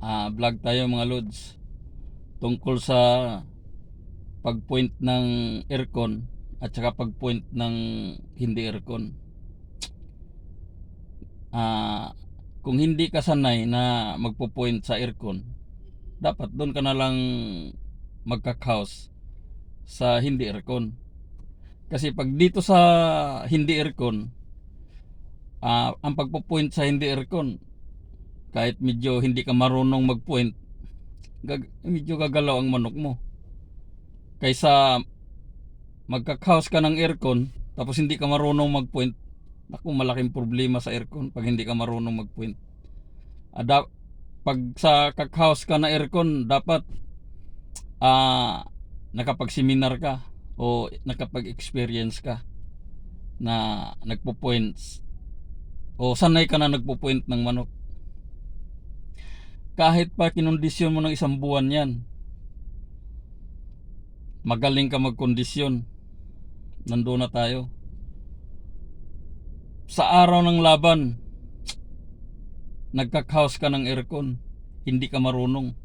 ah, vlog tayo mga lods tungkol sa pagpoint ng aircon at saka pagpoint ng hindi aircon. Ah, kung hindi ka sanay na magpo-point sa aircon, dapat doon ka na lang magkakaos sa hindi aircon. Kasi pag dito sa hindi aircon, ah, ang pagpo-point sa hindi aircon, kahit medyo hindi ka marunong mag-point, gag- medyo gagalaw ang manok mo. Kaysa magkakaos ka ng aircon, tapos hindi ka marunong mag-point, naku malaking problema sa aircon pag hindi ka marunong mag-point. Ada, pag sa kakaos ka na aircon, dapat ah nakapag-seminar ka o nakapag-experience ka na nagpo-points o sanay ka na nagpo-point ng manok kahit pa kinondisyon mo ng isang buwan yan magaling ka magkondisyon. Nandoon na tayo. Sa araw ng laban nagkakaos ka ng aircon. Hindi ka marunong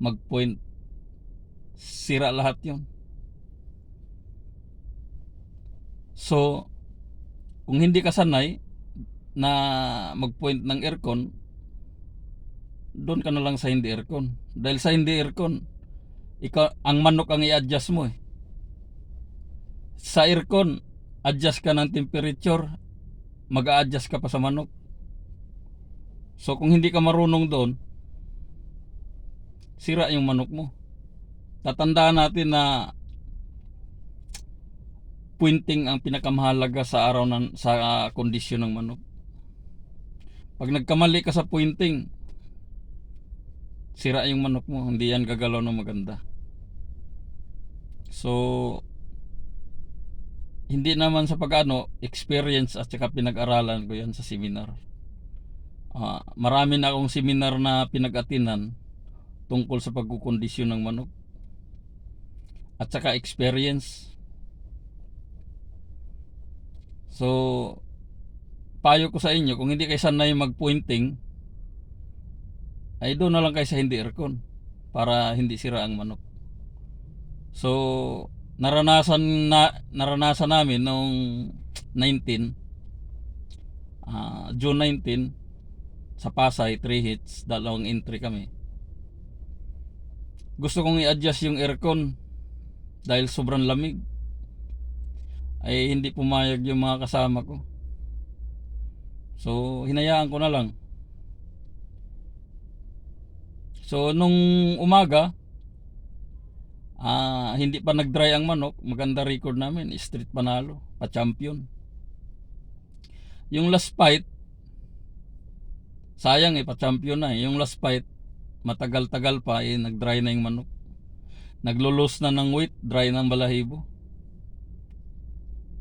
mag-point. Sira lahat yon so kung hindi ka sanay na mag-point ng aircon doon ka na lang sa hindi aircon. Dahil sa hindi aircon, ikaw, ang manok ang i-adjust mo eh. Sa aircon, adjust ka ng temperature, mag-a-adjust ka pa sa manok. So kung hindi ka marunong doon, sira yung manok mo. Tatandaan natin na pointing ang pinakamahalaga sa araw ng sa kondisyon ng manok. Pag nagkamali ka sa pointing, sira yung manok mo, hindi yan gagalaw ng maganda. So, hindi naman sa pag-ano, experience at saka pinag-aralan ko yan sa seminar. Ah, marami na akong seminar na pinag-atinan tungkol sa pagkukondisyon ng manok. At saka experience. So, payo ko sa inyo, kung hindi kayo sanay mag-pointing, ay doon na lang kayo sa hindi aircon para hindi sira ang manok. So, naranasan na naranasan namin nung 19 ah, June 19 sa Pasay 3 hits, dalawang entry kami. Gusto kong i-adjust yung aircon dahil sobrang lamig. Ay hindi pumayag yung mga kasama ko. So, hinayaan ko na lang. So nung umaga, ah hindi pa nag-dry ang manok, maganda record namin, street panalo, pa-champion. Yung last fight, sayang eh, pa-champion na eh. Yung last fight, matagal-tagal pa eh, nag-dry na yung manok. Naglulos na ng weight, dry ng balahibo.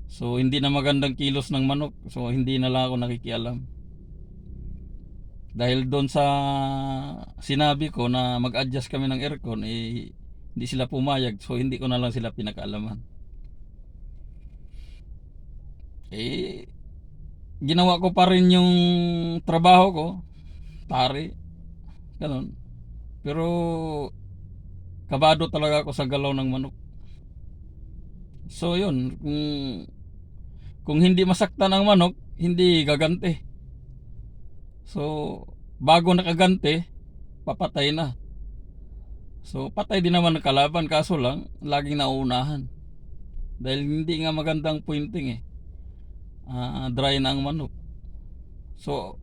So hindi na magandang kilos ng manok, so hindi na lang ako nakikialam. Dahil doon sa sinabi ko na mag-adjust kami ng aircon, eh, hindi sila pumayag. So, hindi ko na lang sila pinakaalaman. Eh, ginawa ko pa rin yung trabaho ko. Pare. Ganon. Pero, kabado talaga ako sa galaw ng manok. So, yun. Kung, kung hindi masaktan ang manok, hindi gagante. So, bago nakagante, papatay na. So, patay din naman ang kalaban, kaso lang, laging nauunahan. Dahil hindi nga magandang pointing eh. Ah, dry na ang manok. So,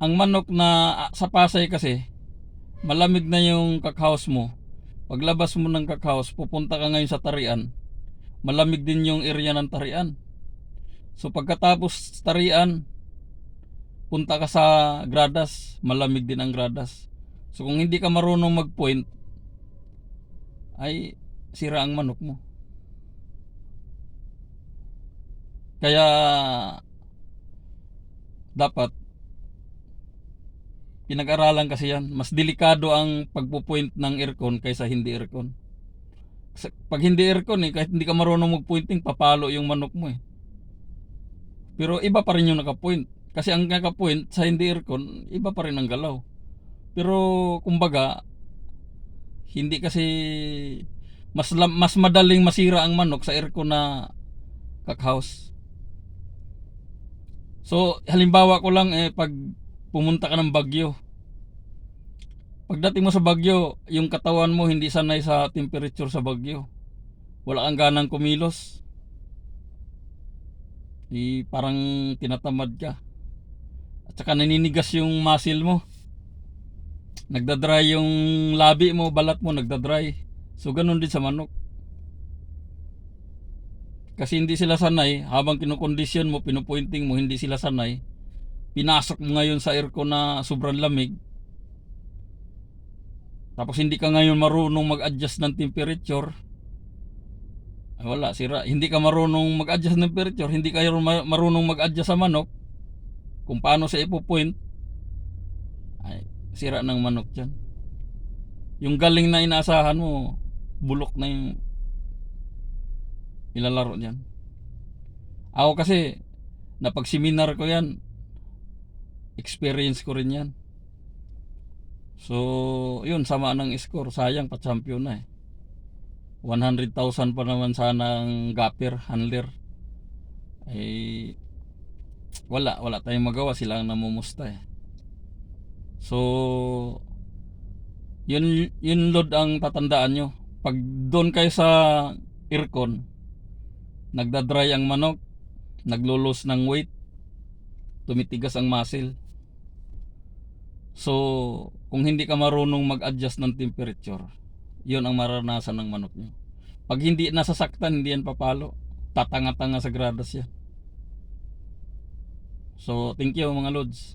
ang manok na ah, sa Pasay kasi, malamig na yung kakaos mo. Paglabas mo ng kakaos, pupunta ka ngayon sa tarian, malamig din yung area ng tarian. So pagkatapos tarian, punta ka sa gradas, malamig din ang gradas. So kung hindi ka marunong mag-point, ay sira ang manok mo. Kaya dapat pinag-aralan kasi yan. Mas delikado ang pagpo-point ng aircon kaysa hindi aircon. Pag hindi aircon eh, kahit hindi ka marunong mag-pointing, papalo yung manok mo eh. Pero iba pa rin yung naka-point. Kasi ang naka-point sa hindi aircon, iba pa rin ang galaw. Pero kumbaga hindi kasi mas mas madaling masira ang manok sa aircon na cookhouse. So, halimbawa ko lang eh pag pumunta ka ng Bagyo. Pagdating mo sa Bagyo, yung katawan mo hindi sanay sa temperature sa Bagyo. Wala kang ganang kumilos. Di parang tinatamad ka. At saka naninigas yung muscle mo. Nagdadry yung labi mo, balat mo nagdadry. So ganun din sa manok. Kasi hindi sila sanay, habang kinukondisyon mo, pinupointing mo, hindi sila sanay. Pinasok mo ngayon sa aircon na sobrang lamig. Tapos hindi ka ngayon marunong mag-adjust ng temperature. Wala, sira. Hindi ka marunong mag-adjust ng temperature, hindi ka ma- marunong mag-adjust sa manok. Kung paano sa ipo-point. Ay, sira ng manok dyan. Yung galing na inaasahan mo, bulok na yung ilalaro dyan. Ako kasi, napagseminar ko yan, experience ko rin yan. So, yun, sama ng score. Sayang, pa-champion na eh. 100,000 pa naman sana ang gapper, handler. Eh, wala, wala tayong magawa. Sila ang namumusta eh. So, yun, yun load ang tatandaan nyo. Pag doon kayo sa aircon, nagdadry ang manok, naglulos ng weight, tumitigas ang muscle. So, kung hindi ka marunong mag-adjust ng temperature, yun ang maranasan ng manok nyo. Pag hindi nasasaktan, hindi yan papalo. Tatanga-tanga sa gradas yan. So, thank you mga lods.